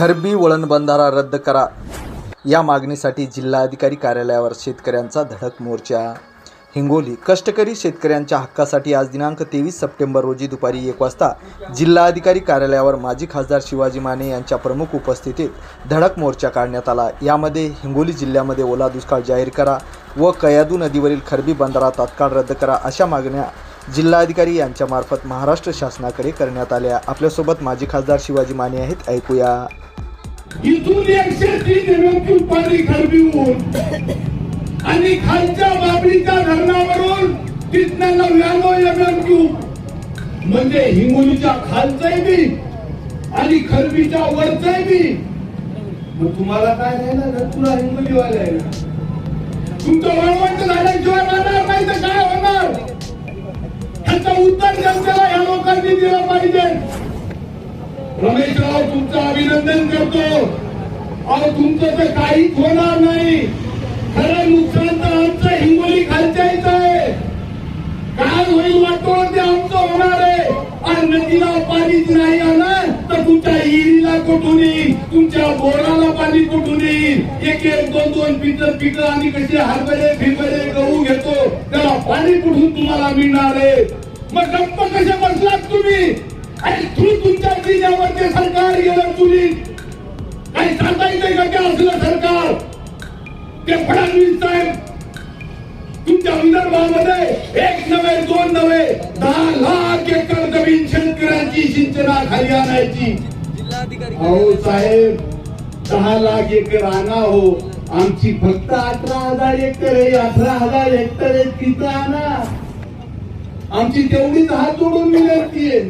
खरबी वळण बंधारा रद्द करा. या मागणीसाठी जिल्हाधिकारी कार्यालयावर शेतकऱ्यांचा धडक मोर्चा. हिंगोली कष्टकरी शेतकऱ्यांच्या हक्कासाठी आज दिनांक तेवीस सप्टेंबर रोजी दुपारी एक वाजता जिल्हाधिकारी कार्यालयावर माजी खासदार शिवाजी माने यांच्या प्रमुख उपस्थितीत धडक मोर्चा काढण्यात आला. यामध्ये हिंगोली जिल्ह्यामध्ये ओला दुष्काळ जाहीर करा व कयादू नदीवरील खरबी बंधारा तात्काळ रद्द करा अशा मागण्या जिल्हाधिकारी यांच्यामार्फत महाराष्ट्र शासनाकडे करण्यात आल्या. आपल्यासोबत माजी खासदार शिवाजी माने आहेत. ऐकूया. इथून एकशे तीन एमएमक्यू पाणी खरबीहून आणि खालच्या बाबरीच्या धरणावरून तिथनं नव्याण्णव एमएमक्यू. म्हणजे हिंगोलीच्या खालचंय बी आणि खरबीच्या वरचंय बी. मग तुम्हाला काय नाही ना घर तुला हिंगोलीवाले आहे ना. तुमचं वळवंट झाल्याशिवाय राहणार नाही तर काय होणार? ह्याचं उत्तर जनतेला या लोकांनी दिलं पाहिजे. रमेशराव तुमचं अभिनंदन करतो. अहो तुमचं तर काहीच होणार नाही. खरं नुकसान तर आमचं हिंगोली खालच्याच आहे. काय होईल वाटतो ते आमचं होणार आहे. आणि नदीला पाणीच नाही आलं तर तुमच्या हिरीला कुठून येईल? तुमच्या बोराला पाणी कुठून येईल? एक एक दोन दोन पिकं पिकं आणि कसे हरभरे फिरभरे गहू घेतो. त्याला पाणी कुठून तुम्हाला मिळणार आहे? मग गप्प कसे बसलात तुम्ही? आणि तू ते फडणवीस साहेब तुमच्या विदर्भामध्ये एक नव्हे दोन नव्हे दहा लाख एकर जमीन शेतकऱ्यांची सिंचनाखाली आणायची. अहो साहेब दहा लाख एकर आणा हो. आमची फक्त अठरा हजार एकर आहे अठरा हजार हेक्टर आहे तिथं आणा. आमची तेवढीच हात जोडून विनंती आहे.